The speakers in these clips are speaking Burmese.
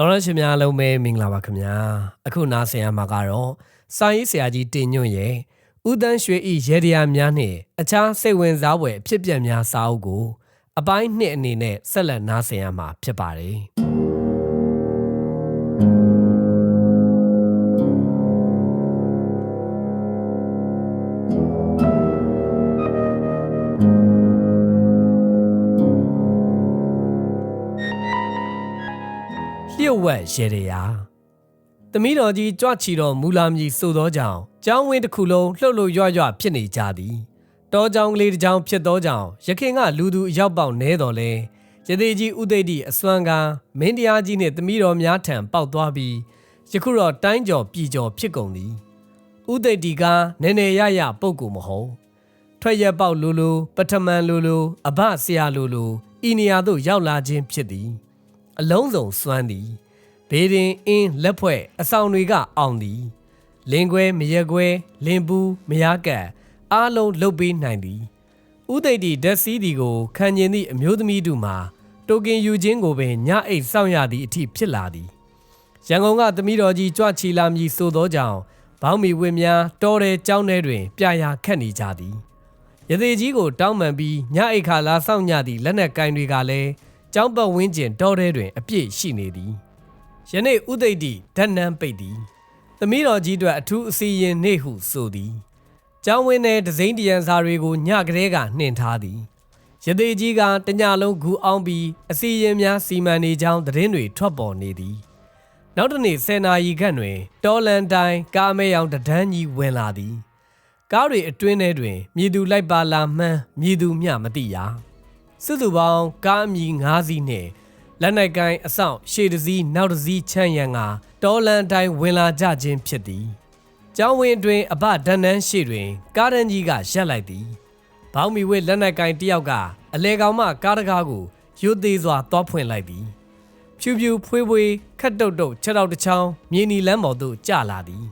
တော်ရရှင်များလုံးပဲမင်္ဂလာပါခင်ဗျာအခုနားဆင်ရမှာကတော့စာရေးဆရာကြီးတင်ညွန့်ရဲ့ဦးတန်းရွှေဤရေဒီယာများနှင့်အခြားစိတ်ဝင်စားဖွယ်အဖြစ်အပျက်များစာအုပ်ကို အပိုင်းနှစ်အနေနဲ့ဆက်လက်နားဆင်ရမှာဖြစ်ပါတယ် လျှို့ဝှက်ရေဒီယာသမီးတော်ကြီးကြွချီတော်မူလာမည်ဆိုသောကြောင့်ကျောင်းဝင်းတစ်ခုလုံးလှုပ်လှုပ်ရွရွဖြစ်နေကြသည်တောကြောင်ကလေးတစ်ကြောင်ဖြစ်သောကြောင့်ရခင်ကလူသူအရောက်ပေါက်နေတော်လဲရသေးကြီးဥသိတ္တိအစွမ်းကမင်းတရားကြီးနှင့်သမီးတော်များထံပေါက်သွားပြီးယခုတော့တိုင်းကျော်ပြည်ကျော်ဖြစ်ကုန်သည်ဥသိတ္တိကနည်းနည်းရရပုပ်ကူမဟုတ်ထွက်ရက်ပေါက်လူလူပထမန်လူလူအဘဆရာလူလူဤနေရာသို့ရောက်လာခြင်းဖြစ်သည် အလုံးစုံစွမ်းသည် ဘေးရင်အင်းလက်ဖွဲ့အဆောင်တွေကအောင်သည်လင်းခွဲမရက်ခွဲလင်းပူးမရကတ်အားလုံးလုတ်ပေးနိုင်သည်ဥသိတ္တိဓာတ်စီးသည်ကိုခံကျင်သည့်အမျိုးသမီးတို့မှာတိုကင်ယူခြင်းကိုပင်ညအိတ်စောင့်ရသည့်အထိဖြစ်လာသည်ရန်ကုန်ကသမီးတော်ကြီးကြွချီလာမည်ဆိုသောကြောင့်ဘောင်းမီဝင်းများတော်တဲ့ကျောင်းထဲတွင် ပြရာခတ်နေကြသည်ရသေးကြီးကိုတောင်းပန်ပြီးညအိတ်ခါလာဆောင်ညသည့်လက်နက်ကင်တွေကလည်းကျောင်းပတ်ဝန်းကျင်တောထဲတွင် အပြည့်ရှိနေသည် ယနေ့ဥသိတ္တိဓာတ်နန်းပိတ်သည်သမီးတော်ကြီးတို့အထူးအစီရင်နေဟုဆိုသည်ကျောင်းဝင်းထဲဒဇိန်တရံစာတွေကိုညကလေးကနှင်ထားသည်ရသေးကြီးကတညလုံးဂူအောင်ပြီးအစီရင်များစီမံနေကြောင်းသတင်းတွေထွက်ပေါ်နေသည်နောက်တစ်နေ့10နာရီခန့်တွင်တော်လန်တိုင်းကားမဲရောင်တဒန်းကြီးဝင်လာသည်ကားတွေအတွင်းထဲတွင်မြည်သူလိုက်ပါလာမှန်းမြည်သူမျှမသိရစုစုပေါင်းကားအမြည်၅စီးနှင့် လက်နက်ကိုင်းအဆောင်ရှေ့တစ်စီးနောက်တစ်စီးချမ်းရံကတော်လန်တိုင်းဝင်လာကြခြင်းဖြစ်သည်ကျောင်းဝင်းအတွင်းအဘဒန်နန်းရှိတွင် ကားတန်းကြီးကရက်လိုက်သည်ဘောင်းမီဝဲလက်နက်ကိုင်းတယောက်ကအလဲကောင်မှကားတကားကိုရိုသေးစွာတောဖွင့်လိုက်သည်ဖြူဖြူဖွေးဖွေးခတ်တုတ်တုတ်ခြေထောက်တစ်ချောင်းမြေနီလမ်းပေါ်သို့ကျလာသည်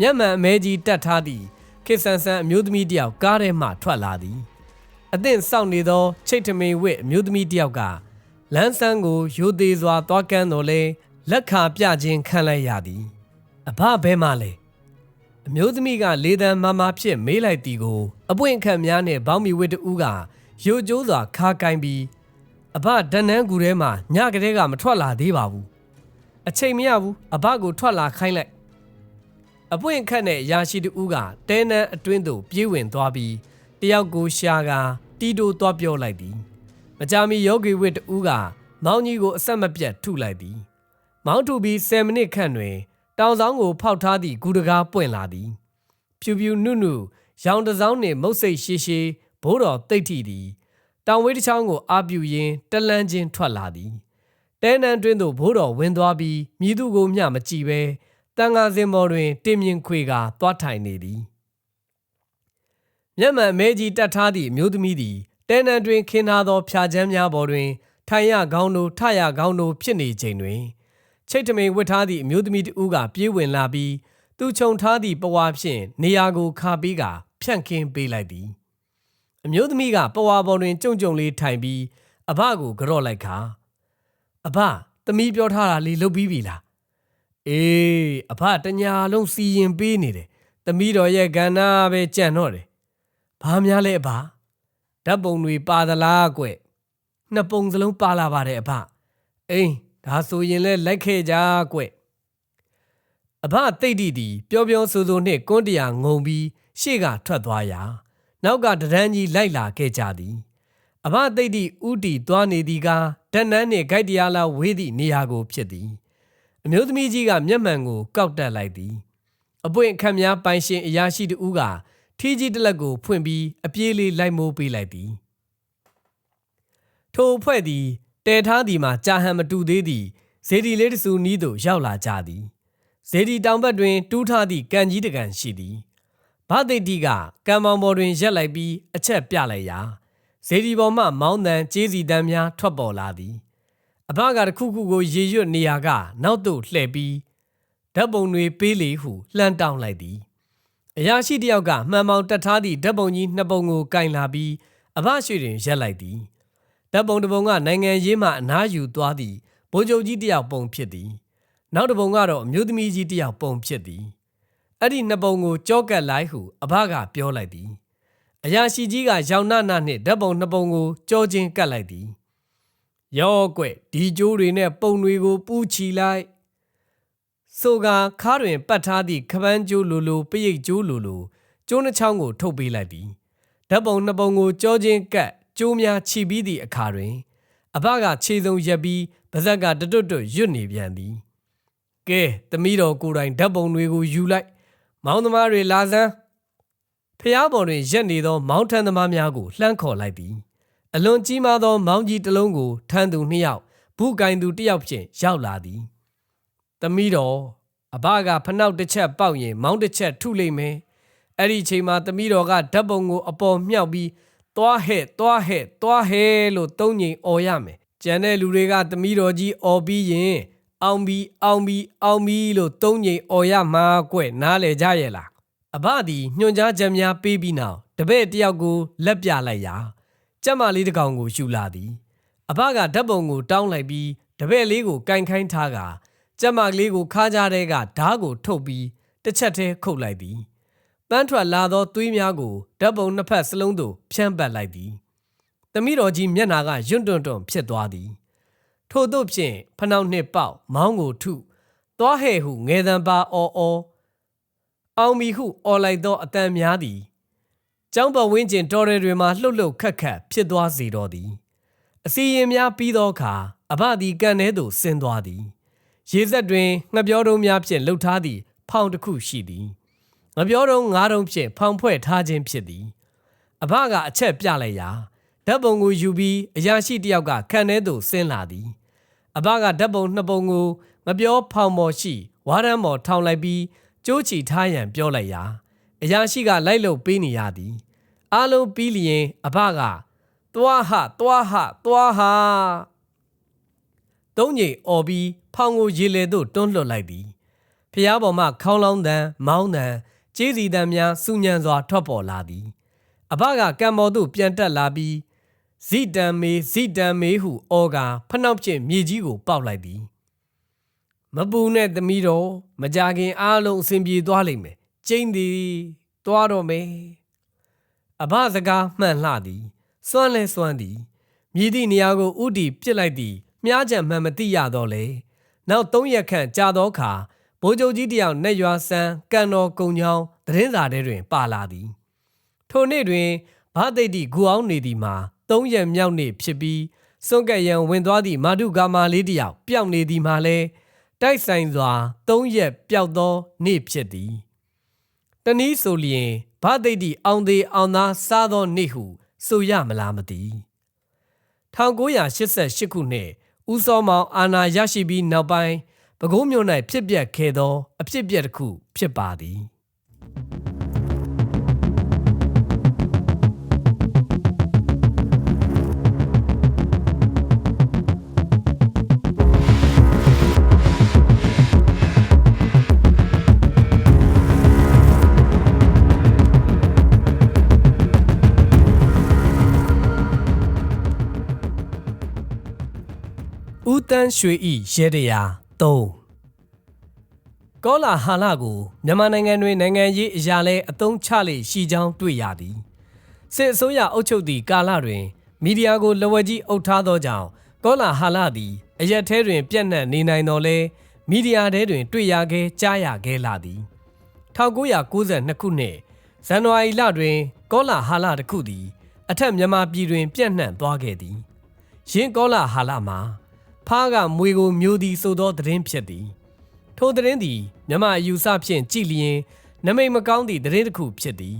မျက်မှန်အမဲကြီးတက်ထားသည့်ခေတ်ဆန်ဆန်အမျိုးသမီးတစ်ယောက်ကားထဲမှထွက်လာသည်အသင့်စောင့်နေသောချိတ်ထမင်ဝစ်အမျိုးသမီးတစ်ယောက်က လမ်းဆန်းကိုရိုသေးစွာသွားကမ်းတော်လဲလက်ခါပြခြင်းခံလိုက်ရသည် အဘဘဲမှလဲအမျိုးသမီးကလေတံမမဖြစ်မေးလိုက်သည်ကို အပွင့်ခတ်များနဲ့ဘောင်းမီဝစ်တူးကရိုကျိုးစွာခါကိုင်းပြီးအဘဒန်နန်းကူထဲမှာညကလေးကမထွက်လာသေးပါဘူးအချိန်မရဘူးအဘကိုထွက်လာခိုင်းလိုက်အပွင့်ခတ်နဲ့ရာရှိတူကတဲနန်းအတွင်းသို့ပြေးဝင်သွားပြီးတယောက်ကိုရှာကတီတိုသွားပြောလိုက်သည်မ ကြာမီယောဂီဝစ်တူကမောင်ကြီးကိုအဆက်မပြတ်ထုလိုက်သည် မောင်းထုပြီး10မိနစ်ခန့်တွင် တောင်ဆောင်ကိုဖောက်ထားသည့်ဂူတကားပွင့်လာသည် ဖြူဖြူနုနုရောင်တစောင်းနှင့်မုတ်စိတ်ရှိရှိဘိုးတော်တိတ်ထီသည်တောင်ဝေးတစ်ချောင်းကိုအာပြူရင်းတလန်းချင်းထွက်လာသည်တဲနန်းတွင်းသို့ဘိုးတော်ဝင်သွားပြီးမြည်သူကိုမျှမကြည့်ပဲတန်ဃာစင်မော်တွင်တင်မြင်ခွေကသွားထိုင်နေသည်မျက်မှန်မဲကြီးတတ်ထားသည့်အမျိုးသမီးသည် တဲနန်းတွင်ခင်းထားသောဖြာချမ်းများပေါ်တွင်ထိုင်ရကောင်းတို့ထရကောင်းတို့ဖြစ်နေချိန်တွင်ချိတ်ထမိန်ဝတ်ထားသည့်အမျိုးသမီးတဦးကပြေးဝင်လာပြီးသူခြုံထားသည့်ပဝါဖြင့်နေရာကိုခါပေးကဖြန့်ခင်းပေးလိုက်သည်အမျိုးသမီးကပဝါပေါ်တွင်ကြုံကြုံလေးထိုင်ပြီးအဘကိုကြော့လိုက်ခါအဘသမီးပြောထားတာလေးလုပ်ပြီးပြီလားအေးအဘတညာလုံးစီရင်ပေးနေတယ်သမီးတော်ရဲ့ကဏ္ဍပဲကြံ့တော့တယ်ဘာများလဲအဘ ဓာတ်ပုံတွေပါသလားကွနှစ်ပုံစလုံးပါလာပါတယ်အဘအိမ်ဒါဆိုရင်လဲလိုက်ခဲ့ကြကွအဘတိတ်တီတီပျော်ပျော်ဆိုဆိုနှင့်ကွန်းတရာငုံပြီးရှေ့ကထွက်သွားရာနောက်ကတရန်းကြီးလိုက်လာခဲ့ကြသည်အဘသိတ်တိဥတီသွားနေသည်ကဓာတ်နန်းနှင့်ဂိုက်တရားလာဝေးသည့်နေရာကိုဖြစ်သည်အမျိုးသမီးကြီးကမျက်မှန်ကိုကောက်တက်လိုက်သည်အပွင့်ခန့်များပိုင်ရှင်အရာရှိတူက ထီးကြီးတစ်လက်ကိုဖွင့်ပြီးအပြေးလေးလိုက်မိုးပေးလိုက်သည်ထိုအဖွဲ့သည်တဲထားသည်မှာကြာဟန်မတူသေးသည့်ဇေဒီလေးတဆူနီးသို့ရောက်လာကြသည်ဇေဒီတောင်ဘက်တွင်တူးထားသည့်ကန်ကြီးတကန်ရှိသည်ဗသိတိကကံမောင်ပေါ်တွင်ရက်လိုက်ပြီးအချက်ပြလိုက်ရာဇေဒီပေါ်မှမောင်းတန်ကျေးစီတန်းများထွက်ပေါ်လာသည်အဘကတစ်ခုခုကိုရေရွတ်နေရာက နောက်သို့လှည့်ပြီးဓာတ်ပုံတွေပေးလေဟုလှမ်းတောင်းလိုက်သည် အရာရှိတယောက်ကမှန်ပေါင်တက်ထားသည့်ဓာတ်ပုံကြီးနှစ်ပုံကိုကင်လာပြီးအဘရွှေတွင်ရက်လိုက်သည်ဓာတ်ပုံတစ်ပုံကနိုင်ငံရေးမှအနားယူသွားသည့်ဗဗိုလ်ချုပ်ကြီးတစ်ယောက်ပုံဖြစ်သည်နောက်တစ်ပုံကတော့အမျိုးသမီးကြီးတစ်ယောက်ပုံဖြစ်သည်အဲ့ဒီနှစ်ပုံကိုကြောကက်လိုက်ဟုအဘကပြောလိုက်သည်အရာရှိကြီးကရောင်နနနှင့်ဓာတ်ပုံနှစ်ပုံကိုကြောချင်းကတ်လိုက်သည်ရောကွက်ဒီကျိုးတွေနဲ့ပုံတွေကိုပူချီလိုက် ဆိုကခါတွင်ပတ်ထားသည့်ခပန်းကျိုးလိုလိုပရိတ်ကျိုးလိုလိုကျိုးနှချောင်းကိုထုတ်ပေးလိုက်သည်ဓာတ်ပုံနှစ်ပုံကိုကြောချင်းကတ်ကျိုးများခြိပြီးသည့်အခါတွင်အဘကခြေစုံရက်ပြီးပါဇက်ကတွတ်တွတ်ရွတ်နေပြန်သည်ကဲသမီးတော်ကိုယ်တိုင်ဓာတ်ပုံတွေကိုယူလိုက် မောင်သမားတွေလာစမ်းဖျားပေါ်တွင်ရက်နေသောမောင်ထန်သမားများကိုလှမ်းခေါ်လိုက်သည်အလွန်ကြီးမားသော မောင်ကြီးတစ်လုံးကိုထမ်းသူနှစ်ယောက်ဘူးကင်သူတစ်ယောက်ဖြင့်ရောက်လာသည် သမီးတော်အဘကဖနှောက်တစ်ချက်ပေါက်ရင်မောင်တစ်ချက်ထုလိုက်မယ်အဲ့ဒီအချိန်မှာသမီးတော်ကဓာတ်ပုံကိုအပေါ်မြှောက်ပြီးသွားဟဲ့သွားဟဲ့သွားဟဲ့လို့သုံးငိမ်អော်ရမယ်ကျန်တဲ့လူတွေကသမီးတော်ကြီးអော်ပြီးရင်အောင်ပြီးအောင်ပြီးအောင်ပြီးလို့သုံးငိမ်អော်ရမှာကွနားလေကြရဲ့လား အဘသည်ညွှန်ကြားချက်များပေးပြီးနောက်တပည့်တစ်ယောက်ကိုလက်ပြလိုက်ရာကြက်မလေးတစ်ကောင်ကိုယူလာသည်အဘကဓာတ်ပုံကိုတောင်းလိုက်ပြီးတပည့်လေးကိုကင်ခိုင်းထားက ကြက်မကလေးကိုခါးကြားထဲကဓားကိုထုတ်ပြီးတစ်ချက်တည်းခုတ်လိုက်သည်ပန်းထွက်လာသောသွေးများကိုဓာတ်ပုံနှစ်ဖက်စလုံးသို့ဖြန့်ပတ်လိုက်သည်သမီးတော်ကြီးမျက်နာကယွန့်တွန့်တွန့်ဖြစ်သွားသည်ထို့သို့ဖြင့်ဖနှောက်နှစ်ပေါက်မောင်းကိုထုသွားဟဲ့ဟုငယ်တံပါအော်အော်အောင်မီဟုអော်လိုက်သောအတန်များသည်ကျောင်းပတ်ဝန်းကျင်တော်ရဲတွေမှာလှုပ်လှုပ်ခတ်ခတ်ဖြစ်သွားစေတော်သည်အစီရင်များပြီးသောအခါအဘသည်ကန်ထဲသို့ဆင်းသွားသည် ရေစက်တွင်ငှက်ပြောတုံးများဖြင့်လှုပ်ထားသည့်ဖောင်တစ်ခုရှိသည်ငှက်ပြောတုံးငါးတုံးဖြင့်ဖောင်ဖွဲ့ထားခြင်းဖြစ်သည်အဘကအချက်ပြလိုက်ရာဓာတ်ပုံကိုယူပြီးအရာရှိတစ်ယောက်ကခန်းထဲသို့ဆင်းလာသည်အဘကဓာတ်ပုံနှစ်ပုံကိုမပြောဖောင်ပေါ်ရှိဝါရမ်းပေါ်ထောင်လိုက်ပြီးကျိုးချီထားရန်ပြောလိုက်ရာအရာရှိကလိုက်လို့ပေးနေရသည်အားလုံးပြီးလျင်အဘကသွားဟသွားဟသွားဟာ သုံးညိမ်អော်ပြီးဖောင်ကိုရေလေသို့တွန်းလွှတ်လိုက်သည်ဖျားပေါ်မှခေါင်းလောင်းတန်မောင်းတန်ကျေးစီတန်များစူညံစွာထွက်ပေါ်လာသည်အဘကကံပေါ်သို့ပြန်တက်လာပြီးဇိတံမေဇိတံမေဟုအော်ကာဖနှောက်ဖြင့်မြေကြီးကိုပေါက်လိုက်သည်မပူနဲ့သမီးတော်မကြခင်အားလုံးအစဉ်ပြေသွားလိမ့်မယ်ကျင်းသည်သွားတော့မယ်အဘစကားမှန်လှသည်စွန့်လဲစွန့်သည်မြည်သည့်နေရာကိုဥတီပြစ်လိုက်သည် မြားကြံမှန်မသိရတော့လေနောက်၃ရက်ခန့်ကြာသောအခါဘိုးချုပ်ကြီးတယောက်နဲ့ရွာဆန်းကန်တော်ကုံချောင်းသတင်းစာထဲတွင် ပါလာသည်ထိုနေ့တွင်ဘာသိတိဂူအောင်နေသည်မှာ၃ရက်မြောက်နေ့ဖြစ်ပြီးစွန့်ကက်ရန်ဝင်သွားသည့်မာဒုကာမာလေးတယောက်ပျောက်နေသည်မှာလည်းတိုက်ဆိုင်စွာ၃ရက်ပျောက်သောနေ့ဖြစ်သည်တနည်းဆိုလျင်ဘာသိတိအောင်သေးအောင်သားစားသောနေ့ဟု ဆိုရမလားမသိ1988ခုနှစ် ဦးစောမောင်အာနာရရှိပြီးနောက်ပိုင်းပဲခူးမြို့၌ဖြစ်ပျက်ခဲ့သော အဖြစ်အပျက်တစ်ခုဖြစ်ပါသည် ဦးတန်းရွှေဤရဲတရာ3ကောလာဟာလကိုမြန်မာနိုင်ငံတွင်နိုင်ငံရေးအရာလဲအသုံးချလေရှိကြောင်းတွေ့ရသည်စစ်အစိုးရအုပ်ချုပ်သည့်ကာလတွင်မီဒီယာကိုလဝက်ကြီးအုပ်ထားသောကြောင့်ကောလာဟာလသည်အရက်ထဲတွင် ပြန့်နှံ့နေနိုင်တော်လဲမီဒီယာထဲတွင် တွေ့ရခဲ့ကြားရခဲ့လာသည်1992ခုနှစ်ဇန်နဝါရီလတွင် ကောလာဟာလတစ်ခုသည် အထက်မြန်မာပြည်တွင် ပြန့်နှံ့သွားခဲ့သည်ယင်းကောလာဟာလမှာ ဖားကမွေကိုမျိုးသည်ဆိုသောသတင်းဖြစ်သည်ထိုသတင်းသည်မြမအယူဆဖြင့်ကြည်လျင်နမိတ်မကောင်းသည့်သတင်းတစ်ခုဖြစ်သည်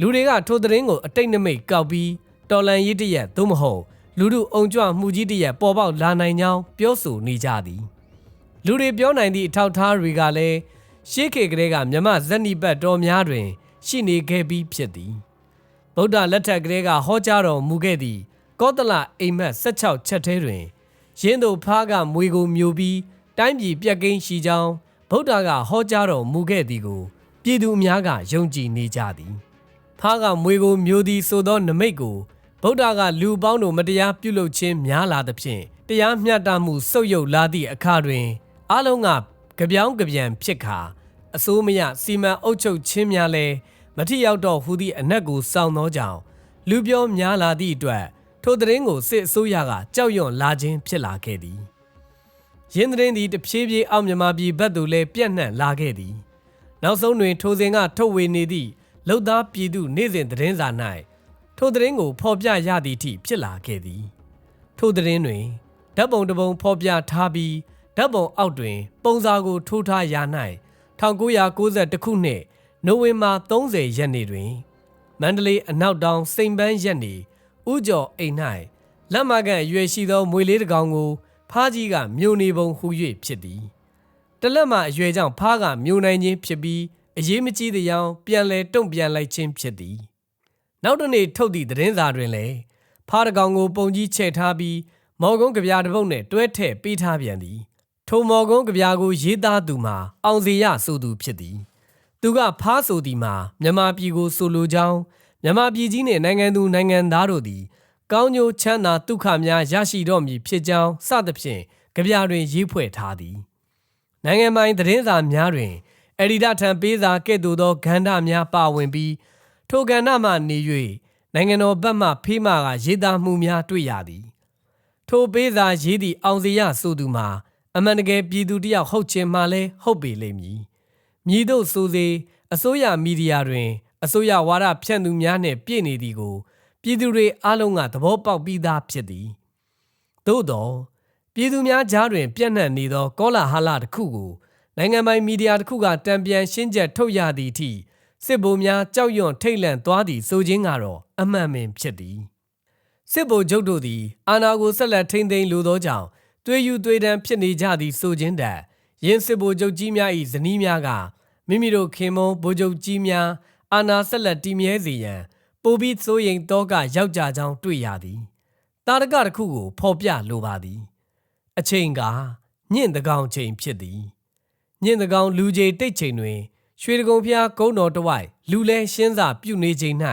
လူတွေကထိုသတင်းကိုအတိတ်နမိတ်ကောက်ပြီးတော်လန်ရေးတရက်သို့မဟုတ်လူတို့အုံကြွမှုကြီးတရက်ပေါ်ပေါက်လာနိုင်ကြောင်းပြောဆိုနေကြသည်လူတွေပြောနိုင်သည့်အထောက်အထားတွေကလည်းရှေးခေတ်ကလေးကမြမဇက်နီပတ်တော်များတွင် ရှိနေခဲ့ပြီးဖြစ်သည်ဗုဒ္ဓလက်ထက်ကလေးကဟောကြားတော်မူခဲ့သည့်ကောသလအိမ်မက်16ချက်ထဲတွင် ရင်းတို့ဖားကမွေကိုမျိုးပြီးတိုင်းပြည်ပြက်ကိန်းရှိကြောင်းဗုဒ္ဓကဟောကြားတော်မူခဲ့သည်ကိုပြည်သူအများကယုံကြည်နေကြသည်ဖားကမွေကိုမျိုးသည်ဆိုသောနမိတ်ကိုဗုဒ္ဓကလူပေါင်းတို့မတရားပြုလုပ်ခြင်းများလာသဖြင့်တရားမျှတမှုစုပ်ယုပ်လာသည့်အခါတွင်အလုံးကကြပြောင်းကြပြန်ဖြစ်ခါအစိုးမရစီမံအုပ်ချုပ်ခြင်းများလည်းမထီရောက်တော့ဟူသည့်အနက်ကိုစောင့်သောကြောင့်လူပြောများလာသည့်အတွက် ထိုသတင်းကိုစစ်အစိုးရကကြောက်ရွံ့လာခြင်းဖြစ်လာခဲ့သည်ရင်းသတင်းသည်တဖြည်းဖြည်းအောင်မြန်မာပြည်ဘက်သို့လည်းပြန့်နှံ့လာခဲ့သည်နောက်ဆုံးတွင် ထိုစဉ်ကထုတ်ဝေနေသည့်လုံသားပြည်သူနေ့စဉ်သတင်းစာ၌ထိုသတင်းကိုဖော်ပြရသည့်အထိဖြစ်လာခဲ့သည်ထိုသတင်းတွင်ဓာတ်ပုံတစ်ပုံဖော်ပြထားပြီးဓာတ်ပုံအောက်တွင် ပုံစာကိုထိုးထားရာ၌1992ခုနှစ်နိုဝင်ဘာ30ရက်နေ့တွင်မန္တလေးအနောက်တောင်စိန်ပန်းရက်နေ ဥကျော်အိမ်၌လက်မကန်အရွယ်ရှိသောမွေလေးတစ်ကောင်ကို ဖားကြီးကမြို့နေပုံဟူ၍ဖြစ်သည်တလက်မှအရွယ်ကြောင့်ဖားကမြို့နိုင်ခြင်းဖြစ်ပြီးအရေးမကြီးသည့်ပြန်လဲတုံ့ပြန်လိုက်ခြင်းဖြစ်သည်နောက်တစ်နေ့ထုတ်သည့်သတင်းစာတွင်လည်းဖားတကောင်ကိုပုံကြီးချဲ့ထားပြီးမော်ကုန်းကြပြားတစ်ပုတ်နဲ့တွဲထည့်ပေးထားပြန်သည်ထိုမော်ကုန်းကြပြားကိုရေးသားသူမှာအောင်စီရဆိုသူဖြစ်သည် သူကဖားဆိုသည်မှာမြန်မာပြည်ကိုဆိုလိုကြောင်း မြန်မာပြည်ကြီးနှင့်နိုင်ငံသူနိုင်ငံသားတို့သည် ကောင်းကျိုးချမ်းသာဒုက္ခများရရှိတော့မည်ဖြစ်ကြောင်းစသဖြင့်ကြပြားတွင်ရေးဖွဲ့ထားသည်နိုင်ငံပိုင်သတင်းစာများတွင်အဒီဒထံပေးစာကဲ့သို့သောဂန္ဓများပါဝင်ပြီးထိုကဏ္ဍမှနေ၍နိုင်ငံတော်ဘက်မှဖေးမကရေးသားမှုများတွေ့ရသည်ထိုပေးစာရေးသည့်အောင်စရဆိုသူမှာအမှန်တကယ်ပြည်သူတယောက်ဟုတ်ချင်မှလည်းဟုတ်ပေလိမ့်မည်။မြည်တို့ဆိုစေအစိုးရမီဒီယာတွင် အစိုးရဝါဒဖြန့်သူများနှင့်ပြည့်နေသည်ကိုပြည်သူတွေအားလုံးကသဘောပေါက်ပြီးသားဖြစ်သည်။သို့သောပြည်သူများကြားတွင် ပြန့်နှံ့နေသော ကောလာဟလတစ်ခုကိုနိုင်ငံပိုင်မီဒီယာတစ်ခုကတံပြန်ရှင်းချက်ထုတ်ရသည့်အထိစစ်ဗိုလ်များကြောက်ရွံ့ထိတ်လန့်သွားသည်ဆိုခြင်းကတော့အမှန်ပင်ဖြစ်သည်။စစ်ဗိုလ်ချုပ်တို့သည်အာဏာကိုဆက်လက်ထိန်းသိမ်းလိုသောကြောင့်သွေးယူသွေးတမ်းဖြစ်နေကြသည်ဆိုခြင်းတည်းယင်းစစ်ဗိုလ်ချုပ်ကြီးများ၏ဇနီးများကမိမိတို့ခင်မုန်းဗိုလ်ချုပ်ကြီးများ အာဏာဆက်လက်တည်မြဲစေရန်ပိုပြီးစိုးရိမ်တော့ကရောက်ကြကြောင်းတွေ့ရသည်တာရကတစ်ခုကိုဖော်ပြလိုပါသည် အချိန်ကညင့်တကောင်ချိန်ဖြစ်သည်ညင့်တကောင်လူကြီးတိတ်ချိန်တွင် ရွှေတကုံဖျားကုန်းတော်တစ်ဝိုက်လူလဲရှင်းစာပြုနေချိန်၌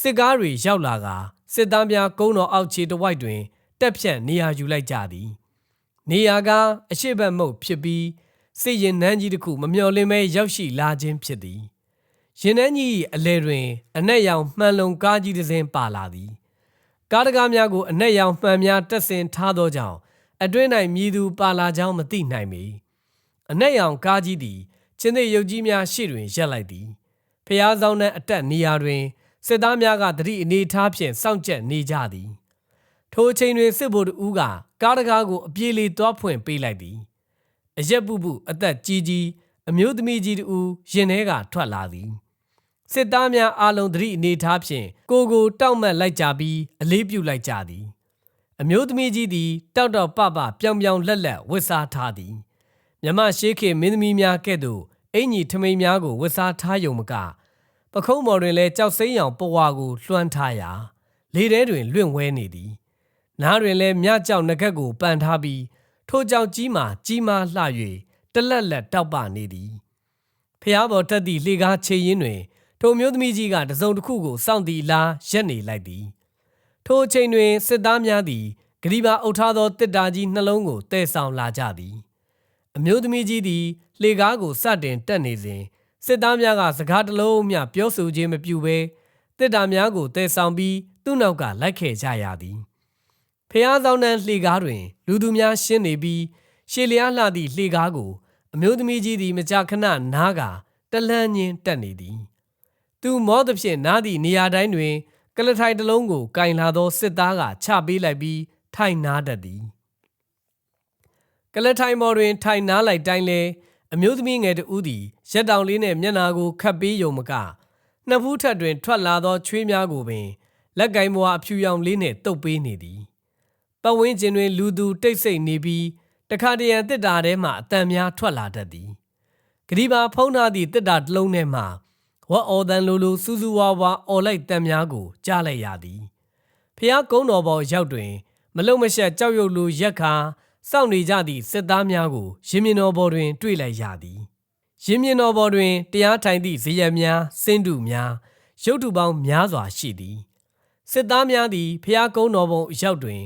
စစ်ကားတွေရောက်လာကစစ်သားများကုန်းတော်အောက်ခြေတစ်ဝိုက်တွင်တက်ဖြန့်နေရာယူလိုက်ကြသည် နေရာကအရှိတ်ဘက်မုတ်ဖြစ်ပြီးစစ်ရင်နှန်းကြီးတစ်ခုမမျှော်လင့်မဲရောက်ရှိလာခြင်းဖြစ်သည် ရင်နှန်းကြီး၏အလဲတွင် အနက်ရောင်မှန်လုံကားကြီးတစ်စင်းပါလာသည်ကားတကားများကိုအနက်ရောင်မှန်များတက်ဆင်ထားသောကြောင့်အတွင်း၌မြည်သူပါလာကြောင်းမသိနိုင်ပေအနက်ရောင်ကားကြီးသည်ချင်းသေးရုပ်ကြီးများရှေ့တွင်ရပ်လိုက်သည်ဖျားဆောင်နှင့်အတက်နေရာတွင်စစ်သားများကတတိအနေထားဖြင့်စောင့်ကြပ်နေကြသည်ထိုအချိန်တွင်စစ်ဗိုလ်တဦးကကားတကားကိုအပြေးလေးတွားဖွင့်ပေးလိုက်သည်အရက်ပုပုအသက်ကြီးကြီးအမျိုးသမီးကြီးတူရင်ထဲကထွက်လာသည် စစ်သားများအားလုံးသတိအနေထားဖြင့်ကိုကိုတောက်မှတ်လိုက်ကြပြီးအလေးပြုလိုက်ကြသည် အမျိုးသမီးကြီးသည်တောက်တောက်ပပပြောင်ပြောင်လက်လက်ဝတ်စားထားသည်မြမရှေးခေမင်းသမီးများကဲ့သို့အင်ကြီးထမိန်များကိုဝတ်စားထားယုံမကပခုံးမော်တွင်လည်းကြောက်စိမ်းရောင်ပဝါကိုလွှမ်းထားရာလေထဲတွင်လွင့်ဝဲနေသည်နားတွင်လည်းမြကြောက်ငကက်ကိုပန်ထားပြီးထိုကြောက်ကြီးမှာကြီးမားလှ၍တလက်လက်တောက်ပနေသည်ဖျားပေါ်တက်သည့်လှေကားခြေရင်းတွင် ထိုမျိုးသမီးကြီးကတစုံတစ်ခုကိုစောင့်တီလားရက်နေလိုက်သည်ထိုအချိန်တွင်စစ်သားများသည်ဂရီပါအုပ်ထားသောတစ်တာကြီးနှလုံးကိုတည်ဆောင်လာကြသည်အမျိုးသမီးကြီးသည်လှေကားကိုစတင်တက်နေစဉ်စစ်သားများကစကားတစ်လုံးမျှပြောဆိုခြင်းမပြုဘဲတစ်တာများကိုတည်ဆောင်ပြီးသူ့နောက်ကလိုက်ခဲ့ကြရသည်ဖျားဆောင်တန်းလှေကားတွင် လူသူများရှင်းနေပြီးရှေလျားလှသည့်လှေကားကို အမျိုးသမီးကြီးသည်မကြာခဏနားကတလန်းချင်းတက်နေသည် သူမောသဖြင့်နားသည့်နေရာတိုင်းတွင် ကလထိုင်တစ်လုံးကိုကင်လာသောစစ်သားကချပေးလိုက်ပြီးထိုင်နားတတ်သည်ကလထိုင်ပေါ်တွင် ထိုင်နားလိုက်တိုင်းလဲအမျိုးသမီးငယ်တဦးသည်ရက်တောင်လေးနှင့်မျက်နာကိုခတ်ပေးယုံမကနှစ်ဖူးထက်တွင် ထွက်လာသောချွေးများကိုပင် လက်ကင်ဘွားအဖြူရောင်လေးနှင့်တုပ်ပေးနေသည်ပတ်ဝန်းကျင်တွင် လူသူတိတ်ဆိတ်နေပြီးတခါတရံတစ်တာထဲမှအတန်များထွက်လာတတ်သည်ဂရီပါဖုံးထားသည့်တစ်တာတစ်လုံးထဲမှ ဝတ်အော်တန်လိုလိုစူးစူးဝါးဝါအော်လိုက်တန်များကိုကြားလိုက်ရသည်ဖျားကုန်းတော်ပေါ်ရောက်တွင် မလုံမရှက်ကြောက်ရွံ့လိုရက်ခါစောင့်နေကြသည့်စစ်သားများကိုရင်မြင်တော်ပေါ်တွင် တွေ့လိုက်ရသည်ရင်မြင်တော်ပေါ်တွင်တရားထိုင်သည့်ဇေယျများစင်းတုများရုပ်တုပေါင်းများစွာရှိသည်စစ်သားများသည်ဖျားကုန်းတော်ပေါ်ရောက်တွင်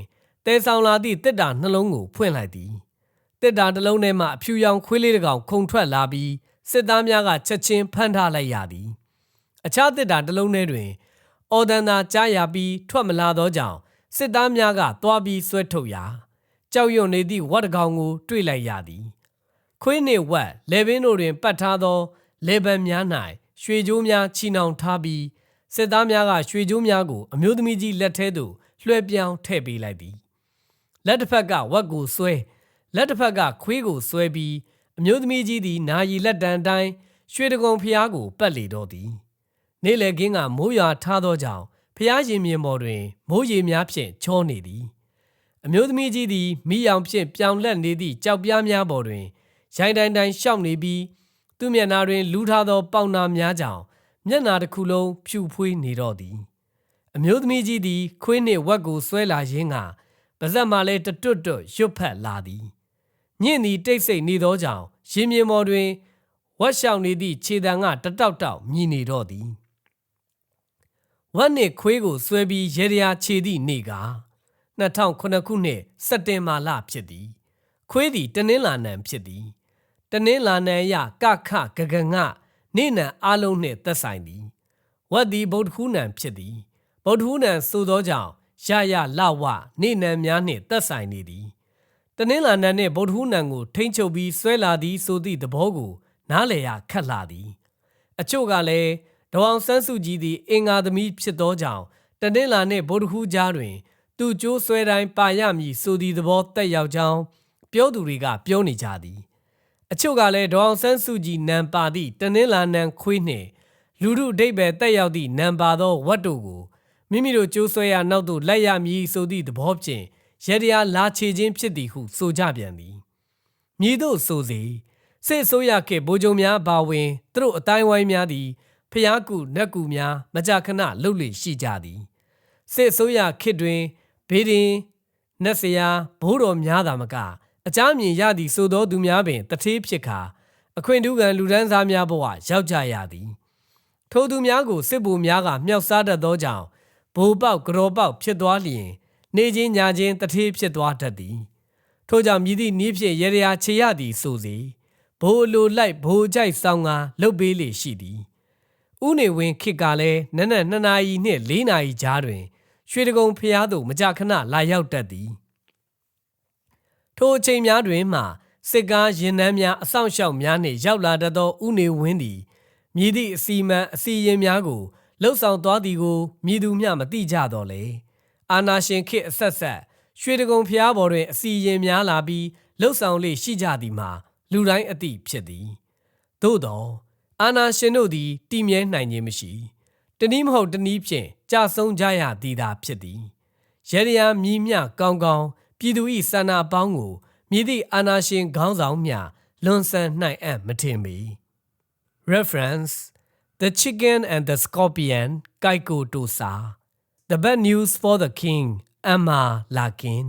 တတဲဆောင်လာသည့်တစ်တာနှလုံးကိုဖွင့်လိုက်သည်တစ်တာတစ်လုံးထဲမှအဖြူရောင်ခွေးလေးတစ်ကောင်ခုန်ထွက်လာပြီး စစ်သားများကချက်ချင်းဖမ်းထားလိုက်ရသည်အခြားတစ်တာတစ်လုံးထဲတွင် အော်ဒန်သာကြားရပြီးထွက်မလာသောကြောင့်စစ်သားများကသွားပြီးဆွဲထုတ်ရာကြောက်ရွံ့နေသည့်ဝတ်တကောင်ကိုတွေ့လိုက်ရသည် ခွေးနှင့်ဝက်လေပင်တို့တွင်ပတ်ထားသောလေပန်များ၌ရွှေကြိုးများချီနှောင်ထားပြီးစစ်သားများကရွှေကြိုးများကိုအမျိုးသမီးကြီးလက်ထဲသို့လွှဲပြောင်းထည့်ပေးလိုက်သည်လက်တစ်ဖက်ကဝက်ကိုဆွဲလက်တစ်ဖက်ကခွေးကိုဆွဲပြီး အမျိုးသမီးကြီးသည်နာယီလက်တံတိုင်းရွှေတကုံဖျားကိုပတ်လေတော့သည်နေ့လည်ခင်းကမိုးရွာထားသောကြောင့်ဖျားရင်မြင်ပေါ်တွင် မိုးရေများဖြင့်ချောနေသည်အမျိုးသမီးကြီးသည်မိအောင်ဖြင့်ပြောင်လက်နေသည့်ကြောက်ပြားများပေါ်တွင်ရိုင်းတိုင်းတိုင်းရှောက်နေပြီးသူ့မျက်နှာတွင်လူးထားသော ပေါင်နာများကြောင့်မျက်နှာတစ်ခုလုံးဖြူဖွေးနေတော့သည်အမျိုးသမီးကြီးသည်ခွေးနှင့်ဝက်ကိုဆွဲလာရင်းကပါဇက်မှလည်းတတွတ်တွတ်ရွတ်ဖက်လာသည် ညင့်သည်တိတ်ဆိတ်နေသောကြောင့်ရင်မြေပေါ်တွင်ဝက်ရှောင်နေသည့်ခြေတံကတတောက်တောက်မြည်နေတော့သည်ဝက်နှင့်ခွေးကိုဆွဲပြီးရေတရာခြေသည့်နေ့က2009ခုနှစ်စက်တင်ဘာလဖြစ်သည် ခွေးသည်တနင်္လာနံဖြစ်သည်တနင်္လာနံရကခဂဂငနေ့နံအလုံးနှင့်သက်ဆိုင်သည်ဝက်သည်ဗုဒ္ဓဟူးနံဖြစ်သည်ဗုဒ္ဓဟူးနံဆိုသောကြောင့်ရရလဝနေ့နံများနှင့်သက်ဆိုင်နေသည် တနင်္လာနံနှင့်ဗုဒ္ဓဟူးနံကိုထိမ့်ချုပ်ပြီးဆွဲလာသည်ဆိုသည့်သဘောကို နားလည်ရခက်လာသည် အချို့ကလည်းဒေါအောင်ဆန်းစုကြည်သည်အင်္ဂါသမီးဖြစ်သောကြောင့်တနင်္လာနှင့်ဗုဒ္ဓဟူးကြားတွင် သူကျိုးဆွဲတိုင်းပါရမည်ဆိုသည့်သဘောတက်ရောက်ကြောင်းပြောသူတွေကပြောနေကြသည် အချို့ကလည်းဒေါအောင်ဆန်းစုကြည်နံပါသည့်တနင်္လာနံခွေးနှင့်လူမှုအဓိပ္ပာယ်တက်ရောက်သည့်နံပါသောဝတ်တို့ကိုမိမိတို့ကျိုးဆွဲရာနောက်သို့လိုက်ရမည်ဆိုသည့်သဘောဖြင့် ရတရားလာချေခြင်းဖြစ်သည်ဟုဆိုကြပြန်သည်မည်သို့ဆိုစေစစ်အစိုးရခေတ်ဗိုလ်ချုပ်များပါဝင်သူတို့အတိုင်းဝိုင်းများသည်ဖျားကူနက်ကူများမကြာခဏလှုပ်လေရှိကြသည်စစ်အစိုးရခေတ်တွင်ဘေးရင်နက်စရာဘိုးတော်များသာမကအကြမ်းမြင်ရသည့်ဆိုသောသူများပင်တထေးဖြစ်ခါအခွင့်ထူးခံလူဒန်းစားများဘဝရောက်ကြရသည်ထိုသူများကိုစစ်ဗိုလ်များကမြောက်စားတတ်သောကြောင့်ဘိုးပေါက်ကြောပေါက်ဖြစ်သွားလျင် နေချင်းညာချင်းတထေးဖြစ်သွားတတ်သည်ထို့ကြောင့်မြည်သည့်နည်းဖြင့်ရေရာခြေရသည်ဆိုစေဘိုးအလိုလိုက်ဘိုးကြိုက်ဆောင်ကလှုပ်ပေးလေရှိသည်ဥနေဝင်ခေတ်ကလည်းနက်နက်2နာရီနှင့်4နာရီကြားတွင် ရွှေတကုံဖျားသို့မကြခဏလာရောက်တတ်သည်ထိုအချိန်များတွင်မှစစ်ကားရင်နှန်းများအဆောင်ရှောက်များနှင့်ရောက်လာတတ်သောဥနေဝင်းသည်မြည်သည့်အစီမံအစီရင်များကိုလှုပ်ဆောင်သွားသည်ကိုမြည်သူမျှမသိကြတော့လေ အာနာရှင်ခေတ်အဆက်ဆက်ရွှေတကုံဖျားပေါ်တွင်အစီရင်များလာပြီးလှုပ်ဆောင်လေရှိကြသည်မှာလူတိုင်းအသိဖြစ်သည်သို့သောအာနာရှင်တို့သည်တည်မြဲနိုင်ခြင်းမရှိတနည်းမဟုတ်တနည်းဖြင့်ကြာဆုံးကြရသည်သာဖြစ်သည်ရေရရာမြည်မြကောင်းကောင်းပြည်သူ၏ဆန္ဒအပေါင်းကိုမြည်သည့်အာနာရှင်ခေါင်းဆောင်မျှလွန်ဆန်နိုင်အပ်မထင်ပေ Reference The Chicken and the Scorpion Kaiko Tosa The Bad News for the King Emma Larkin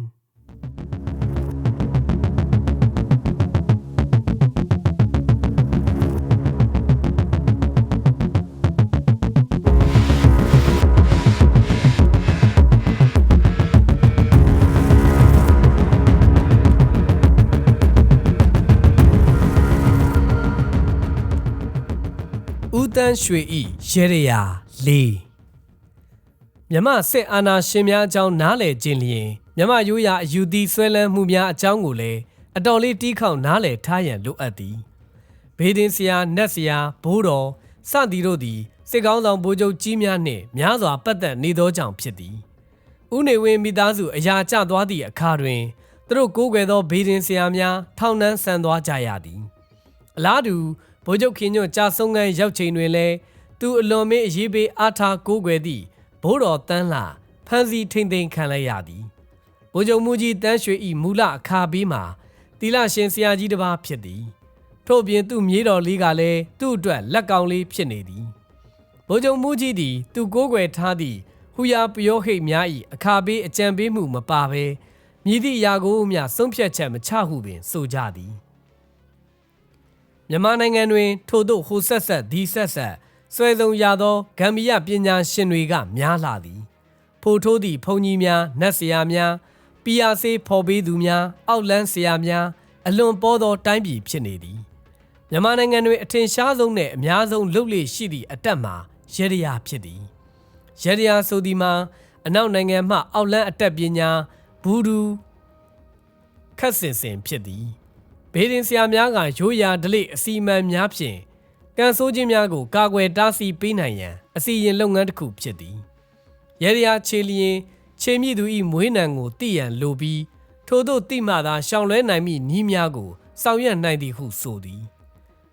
ဦးတန်းရွှေဤရေရရာလေး မြမစစ်အာဏာရှင်များအကြောင်းနားလည်ခြင်းလျင်မြမရိုးရာအယူသည်ဆွဲလန်းမှုများအကြောင်းကိုလည်းအတော်လေးတီးခေါက်နားလည်ထားရန်လိုအပ်သည်ဘေးဒင်းဆရာနတ်ဆရာဘိုးတော်စသည်တို့သည်စစ်ကောင်းဆောင်ဗိုလ်ချုပ်ကြီးများနှင့်များစွာပတ်သက်နေသောကြောင့်ဖြစ်သည်ဥနေဝင်းမိသားစုအရာကျသွားသည့်အခါတွင်သူတို့ကိုးကွယ်သောဘေးဒင်းဆရာများထောင်နှန်းဆန်သွားကြရသည်အလားတူဗိုလ်ချုပ်ခင်ညွန့်ကြာဆုံးကန်ရောက်ချိန်တွင်လည်းသူအလွန်မင်းအရေးပေးအားထားကိုးကွယ်သည့် ဘိုးတော်တန်းလှဖမ်းဆီးထိန်သိမ်းခံလိုက်ရသည်ဗိုလ်ချုပ်မူကြီးတန်းရွှေဤမူလအခါပေးမှာတီလာရှင်ဆရာကြီးတစ်ပါးဖြစ်သည်ထို့ပြင်သူ့မြေးတော်လေးကလည်းသူ့အတွက်လက်ကောင်လေးဖြစ်နေသည်ဗိုလ်ချုပ်မူကြီးသည်သူကိုးကွယ်ထားသည့်ဟူယာပယောဟိတ်များ၏အခါပေးအကြံပေးမှုမပါဘဲမြည်သည့်အရာကိုမျှဆုံးဖြတ်ချက်မချဟုပင်ဆိုကြသည်မြန်မာနိုင်ငံတွင်ထို့သို့ဟိုဆက်ဆက်ဒီဆက်ဆက် ဆွဲဆောင်ရသောဂမ်ဘီယာပညာရှင်တွေကများလာသည်ဖိုထိုးသည့်ဘုန်းကြီးများနတ်ဆရာများ PRC ဖော်ပေးသူများအောက်လန်းဆရာများအလွန်ပေါ်သောတိုင်းပြည်ဖြစ်နေသည်မြန်မာနိုင်ငံတွင်အထင်ရှားဆုံးနှင့်အများဆုံးလှုပ်လေရှိသည့်အတက်မှာရေရရာဖြစ်သည်ရေရရာဆိုသည်မှာအနောက်နိုင်ငံမှအောက်လန်းအတက်ပညာဘူဒူခတ်စင်စင်ဖြစ်သည်ဘေးရင်ဆရာများကရိုးရာဓလေ့အစီအမံများဖြင့် ကန်ဆိုးခြင်းများကိုကာကွယ်တားဆီးပေးနိုင်ရန်အစီရင်လုပ်ငန်းတစ်ခုဖြစ်သည်ရေရရာခြေလျင်ခြေမြင့်သူ၏မွေးနံကိုတည်ရန်လိုပြီးထို့သို့တိမှသာရှောင်လွဲနိုင်မည့်နီးများကိုဆောင်ရွက်နိုင်သည်ဟုဆိုသည်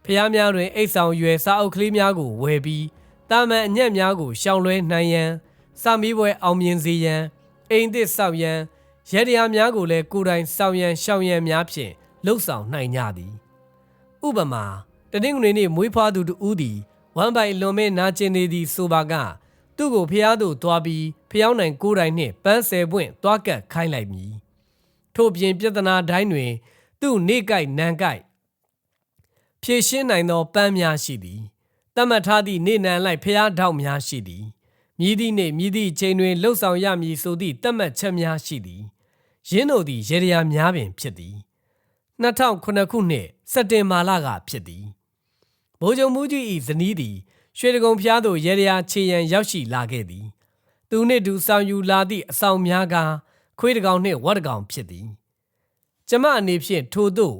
ဖျားများတွင်အိတ်ဆောင်ရွယ်စာအုပ်ကလေးများကိုဝယ်ပြီးတာမန်အညက်များကိုရှောင်လွဲနိုင်ရန်စာမီးပွဲအောင်မြင်စေရန်အိမ်သစ်ဆောက်ရန်ရဲတရားများကိုလည်းကိုယ်တိုင်ဆောင်ရန်ရှောင်ရန်များဖြင့်လှုပ်ဆောင်နိုင်ကြသည်ဥပမာ တနင်္ဂနွေနေ့မွေးဖွားသူတူဦးသည်ဝမ်ပိုင်လွန်မဲနာကျင်နေသည်ဆိုပါကသူ့ကိုဖျားသို့တွားပြီးဖျောင်းနိုင်ကိုယ်တိုင်နှင့်ပန်းဆယ်ပွင့်တွားကပ်ခိုင်းလိုက်မည်ထို့ပြင်ပြဿနာတိုင်းတွင် သူ့နေကိုက်နန်းကိုက်ဖြည့်ရှင်းနိုင်သောပန်းများရှိသည်တတ်မှတ်ထားသည့်နေနံလိုက်ဖျားထောက်များရှိသည်မြည်သည့်နှင့်မြည်သည့်ချိန်တွင်လှုပ်ဆောင်ရမည်ဆိုသည့်တတ်မှတ်ချက်များရှိသည်ရင်းတို့သည်ရေရာများပင်ဖြစ်သည်2009ခုနှစ်စက်တင်ဘာလကဖြစ်သည် ဗိုလ်ချုပ်မူကြီး၏ဇနီးသည်ရွှေတကုံဖျားသို့ရေရာခြေရန်ရောက်ရှိလာခဲ့သည် သူနှင့်တူဆောင်ယူလာသည့်အဆောင်များကခွေးတကောင်နှင့်ဝက်တကောင်ဖြစ်သည်ကျမအနေဖြင့်ထိုတို့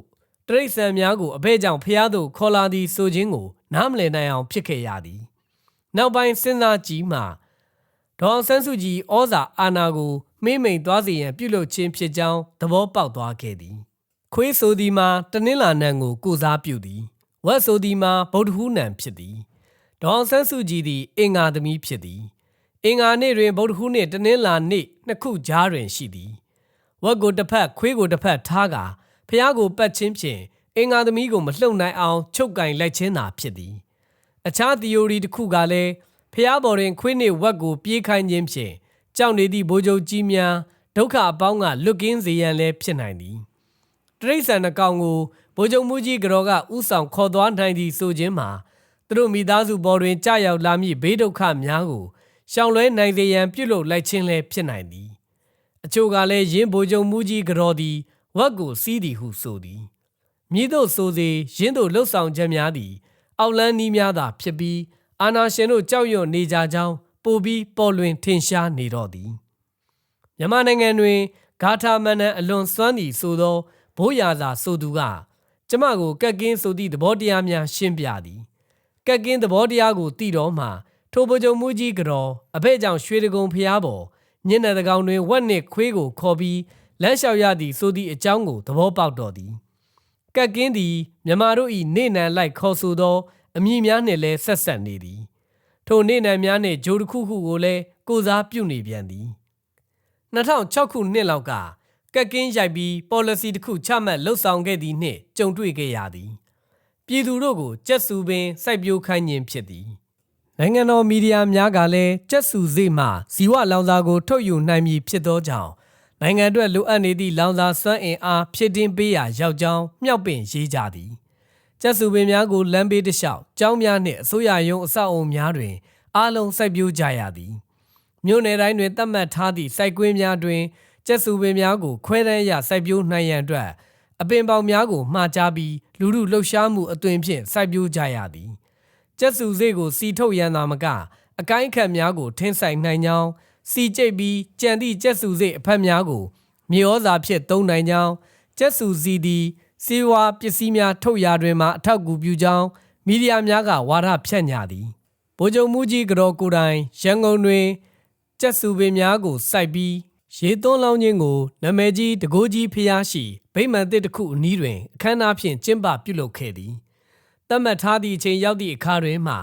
တရိတ်ဆန်များကိုအဘဲကြောင့်ဖျားသို့ခေါ်လာသည်ဆိုခြင်းကိုနားမလည်နိုင်အောင်ဖြစ်ခဲ့ရသည်နောက်ပိုင်းစဉ်းစားကြည့်မှဒေါအောင်ဆန်းစုကြည်ဩဇာအာဏာကိုမိမ့်မိန်သွားစေရန်ပြုလုပ်ခြင်းဖြစ်ကြောင်းသဘောပေါက်သွားခဲ့သည်ခွေးဆိုသည်မှာတနင်္လာနံကိုကိုစားပြုသည် ဝက်ဆိုသည်မှာဗုဒ္ဓဟူးနံဖြစ်သည်ဒေါအောင်ဆန်းစုကြည်သည်အင်္ဂါသမီးဖြစ်သည်အင်္ဂါနေ့တွင်ဗုဒ္ဓဟူးနှင့်တနင်္လာနေ့နှစ်ခုကြားတွင်ရှိသည်ဝက်ကိုတစ်ဖက်ခွေးကိုတစ်ဖက်ထားကာဖះကိုပတ်ချင်းဖြင့်အင်္ဂါသမီးကိုမလှုပ်နိုင်အောင်ချုပ်ကင်လိုက်ခြင်းသာဖြစ်သည်အခြား theory တစ်ခုကလည်းဖះပေါ်တွင်ခွေးနှင့်ဝက်ကိုပြေးခိုင်းခြင်းဖြင့်ကြောက်နေသည့်ဘိုးချုပ်ကြီးများဒုက္ခအပေါင်းကလွတ်ကင်းစေရန်လည်းဖြစ်နိုင်သည်တရိษံနှကောင်ကို ဗိုလ်ချုပ်မူကြီးကတော်ကဥဆောင်ခေါ်သွားနိုင်သည်ဆိုခြင်းမှာသူတို့မိသားစုပေါ်တွင်ကြာရောက်လာမည့်ဘေးဒုက္ခများကိုရှောင်လွဲနိုင်စေရန်ပြုလုပ်လိုက်ခြင်းလည်းဖြစ်နိုင်သည်အချို့ကလည်းယင်းဗိုလ်ချုပ်မူကြီးကတော်သည်ဝက်ကိုစီးသည်ဟုဆိုသည်မြည်တို့ဆိုစေယင်းတို့လှုပ်ဆောင်ချက်များသည် အောက်လန်းနီးများသာဖြစ်ပြီးအာနာရှင်တို့ကြောက်ရွံ့နေကြကြောင်းပိုပြီးပေါ်လွင်ထင်ရှားနေတော့သည်မြန်မာနိုင်ငံတွင်ဂါထာမန်နန်အလွန်စွမ်းသည်ဆိုသောဘိုးရာသာဆိုသူက ကျမကိုကက်ကင်းဆိုသည့်သဘောတရားများရှင်းပြသည်ကက်ကင်းသဘောတရားကိုသိတော်မှထိုပကြုံမှုကြီးကြောအဘဲ့ကြောင့်ရွှေတကုံဖျားပေါ်ညနေတကောင်တွင်ဝက်နှင့်ခွေးကိုခေါ်ပြီးလမ်းလျှောက်ရသည်ဆိုသည့်အကြောင်းကိုသဘောပေါက်တော်သည်ကက်ကင်းသည်မြမာတို့၏နေနံလိုက်ခေါ်ဆိုသောအမည်များနှင့်လည်းဆက်ဆက်နေသည်ထိုနေနံများနှင့်ဂျိုတစ်ခုခုကိုလည်းကိုစားပြုနေပြန်သည်2006ခုနှစ်လောက်က ကက်ကင်းရိုက်ပြီး policy တစ်ခုချမှတ်လှုပ်ဆောင်ခဲ့သည်နှင့်ကြုံတွေ့ခဲ့ရသည်ပြည်သူတို့ကိုကြက်စုပင်စိုက်ပျိုးခိုင်းခြင်းဖြစ်သည်နိုင်ငံတော်မီဒီယာများကလည်းကြက်စုစေ့မှဇီဝလောင်စာကို ထုတ်ယူနိုင်မည်ဖြစ်သောကြောင့်နိုင်ငံအတွက်လိုအပ်နေသည့်လောင်စာစွမ်းအင်အားဖြစ်တင်ပေးရာရောက်ကြောင်းမြောက်ပင်ရေးကြသည်ကျက်စုပင်များကိုလမ်းဘေးတစ်လျှောက်ကျောင်းများနှင့်အစိုးရရုံးအဆောက်အုံများတွင်အားလုံးစိုက်ပျိုးကြရသည်မြို့နယ်တိုင်းတွင်သတ်မှတ်ထားသည့်စိုက်ကွင်းများတွင် ကျက်စုပင်များကိုခွဲတန်းရစိုက်ပျိုးနိုင်ရန်အတွက်အပင်ပေါင်များကိုမှားကြားပြီးလူလူလှုပ်ရှားမှုအသွင်ဖြင့်စိုက်ပျိုးကြရသည်ကျက်စုစေ့ကိုစီထုတ်ရန်သာမကအကိုင်းခတ်များကိုထင်းဆိုင်နိုင်ကြောင်းစီကျိတ်ပြီးကြံသည့်ကျက်စုစေ့အဖက်များကိုမြေဩဇာဖြင့်သုံးနိုင်ကြောင်းကျက်စုစီသည်စီဝါပစ္စည်းများထုတ်ရာတွင်မှအထောက်အကူပြုကြောင်းမီဒီယာများကဝါဒဖြန့်ညသည်ဗိုလ်ချုပ်မူကြီးကတော်ကိုယ်တိုင်ရန်ကုန်တွင်ကျက်စုပင်များကိုစိုက်ပြီး ရေသွန်းလောင်းခြင်းကိုနမဲကြီးတကိုးကြီးဖျားရှိဗိမာန်တစ်တစ်ခုအနီးတွင်အခမ်းအနားဖြင့်ကျင်းပပြုလုပ်ခဲ့သည်တတ်မှတ်ထားသည့်အချိန်ရောက်သည့်အခါတွင်မှ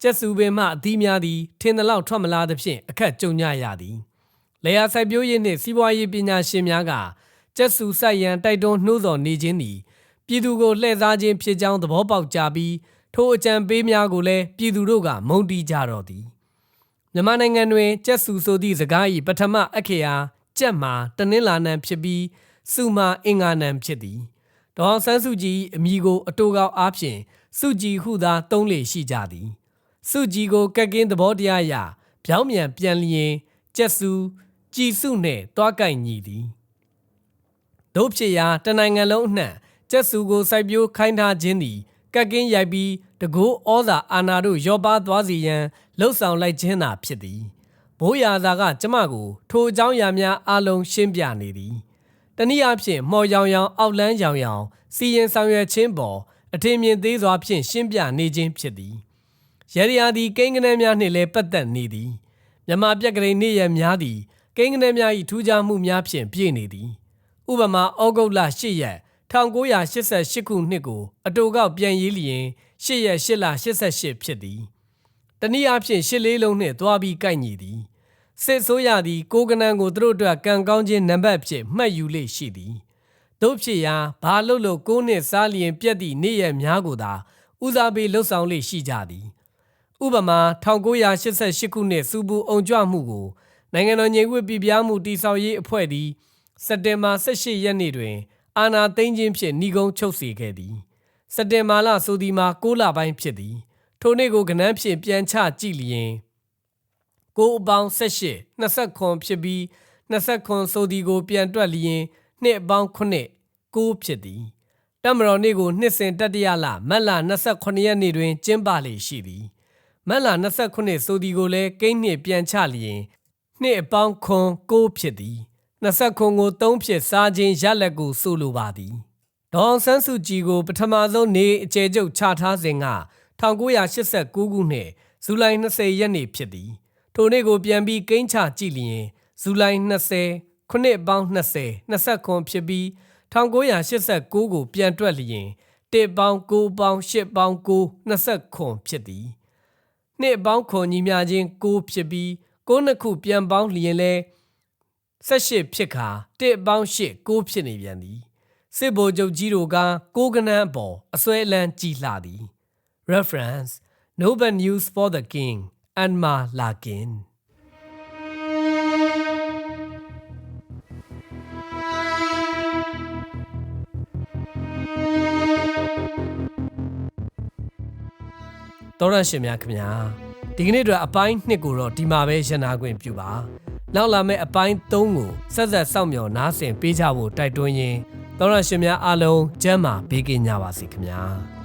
ကျက်စုပင်မှအသီးများသည်ထင်သလောက်ထွက်မလာသဖြင့်အခက်ကြုံကြရသည်လေယာစိုက်ပျိုးရေးနှင့်စီးပွားရေးပညာရှင်များကကျက်စုစိုက်ရန်တိုက်တွန်းနှိုးဆော်နေခြင်းသည်ပြည်သူကိုလှည့်စားခြင်းဖြစ်ကြောင်းသဘောပေါက်ကြပြီးထိုအကြံပေးများကိုလည်းပြည်သူတို့ကမုံတီးကြတော့သည် မြန်မာနိုင်ငံတွင်ကျက်စုဆိုသည့်စကား၏ပထမအခေယာကြက်မှာတနင်္လာနံဖြစ်ပြီးစုမှာအင်္ဂါနံဖြစ်သည်ဒေါအောင်ဆန်းစုကြည်အမိကိုအတူကောက်အားဖြင့်စုကြည်ဟုသာသုံးလေရှိကြသည် စုကြည်ကိုကက်ကင်းသဘောတရားအရပြောင်းပြန်ပြန်လျင်ကျက်စုကြည်စုနှင့်တွားကိုက်ညီသည်တို့ဖြစ်ရာတနိုင်ငံလုံးအနှံ့ကျက်စုကိုစိုက်ပျိုးခိုင်းထားခြင်းသည် ကက်ကင်းရိုက်ပြီးတကိုးဩဇာအာဏာတို့ရောပါသွားစေရန်လှုံ့ဆော်လိုက်ခြင်းသာဖြစ်သည်ဘိုးရာသာကကျမကိုထိုအကြောင်းအရာများအလုံးရှင်းပြနေသည်တနည်းအားဖြင့်မော်ရောင်ရောင်အောက်လန်းရောင်ရောင်စီရင်ဆောင်ရွက်ခြင်းပေါ်အထင်မြင်သေးစွာဖြင့်ရှင်းပြနေခြင်းဖြစ်သည်ရရယာသည်ကိန်းကနန်းများနှင့်လည်းပတ်သက်နေသည်မြမပြက်ကလေးနေ့ရက်များသည်ကိန်းကနန်းများ၏ထူးခြားမှုများဖြင့်ပြည့်နေသည်ဥပမာဩဂုတ်လ10ရက် 1988ခုနှစ်ကိုအတူကောက်ပြန်ရေးလျင်10ရက်8လ88ဖြစ်သည်တနည်းအားဖြင့်ရှစ်လေးလုံးနှင့်သွားပြီးကိုက်ညီသည်စစ်ဆိုးရသည်ကိုကနန်းကိုသူတို့အတွက်ကံကောင်းခြင်းနံပါတ်ဖြင့်မှတ်ယူလေ့ရှိသည်တို့ဖြစ်ရာဘာလို့လို့ကိုးနှစ်စားလျင်ပြက်သည့်နေ့ရက်များကိုသာဦးစားပေးလှုပ်ဆောင်လေ့ရှိကြသည်ဥပမာ1988ခုနှစ်စူပူအုံကြွမှုကိုနိုင်ငံတော်ညင်ဝတ်ပြည်ပြားမှုတိဆောက်ရေးအဖွဲ့သည်စက်တင်ဘာ18ရက်နေ့တွင် အာဏာသိမ်းခြင်းဖြင့်နှီးကုန်းချုပ်စေခဲ့သည်စက်တင်ဘာလဆိုသည်မှာ6လပိုင်းဖြစ်သည်ထိုနေ့ကိုကနန်းဖြင့်ပြန်ချကြည့်လျင်ကိုအပေါင်း18 29ဖြစ်ပြီး29ဆိုသည်ကိုပြန်တွက်လျင်နှစ်အပေါင်း9 9ဖြစ်သည်တမတော်နေ့ကိုနှစ်စဉ်တတိယလမတ်လ28ရက်နေ့တွင်ကျင်းပလေရှိသည်မတ်လ29ဆိုသည်ကိုလည်းကိန်းနှစ်ပြန်ချလျင်နှစ်အပေါင်းခွန်6ဖြစ်သည် 29ကို3ဖြစ်စားခြင်းရလက်ကိုဆိုလိုပါသည်ဒေါအောင်ဆန်းစုကြည်ကို ပထမဆုံးနေအကျယ်ချုပ်ချထားစဉ်က1989ခုနှစ်ဇူလိုင်20ရက်နေ့ဖြစ်သည်ထိုနေ့ကိုပြန်ပြီးကိန်းချကြည့်လျင်ဇူလိုင်20ခုနှစ်ပေါင်း20 29ဖြစ်ပြီး1989ကိုပြန်တွက်လျင်1ပေါင်း9ပေါင်း8ပေါင်း9 29ဖြစ်သည်နှစ်ပေါင်းခွန်ညီမျှခြင်း9ဖြစ်ပြီး9နှစ်ခုပြန်ပေါင်းလျင်လဲ 18ဖြစ်ခါ1ပေါင်း8 9ဖြစ်နေပြန်သည်စစ်ဘိုလ်ချုပ်ကြီးတို့ကကိုးကနန်းအပေါ်အစွဲအလန်းကြီးလှသည် reference Nobel News for the King Anmar Lakin တော်ရရှင်များခင်ဗျာဒီကနေ့အတွက်အပိုင်း1ကိုတော့ဒီမှာပဲရနာခွင့်ပြုပါ နောက်လာမယ့်အပိုင်း3ကိုဆက်ဆက်စောင့်မျှော်နားဆင်ပေးကြဖို့တိုက်တွန်းရင်းတော်ရရှင်များအားလုံးကျမ်းမာပေးကင်းကြပါစေခင်ဗျာ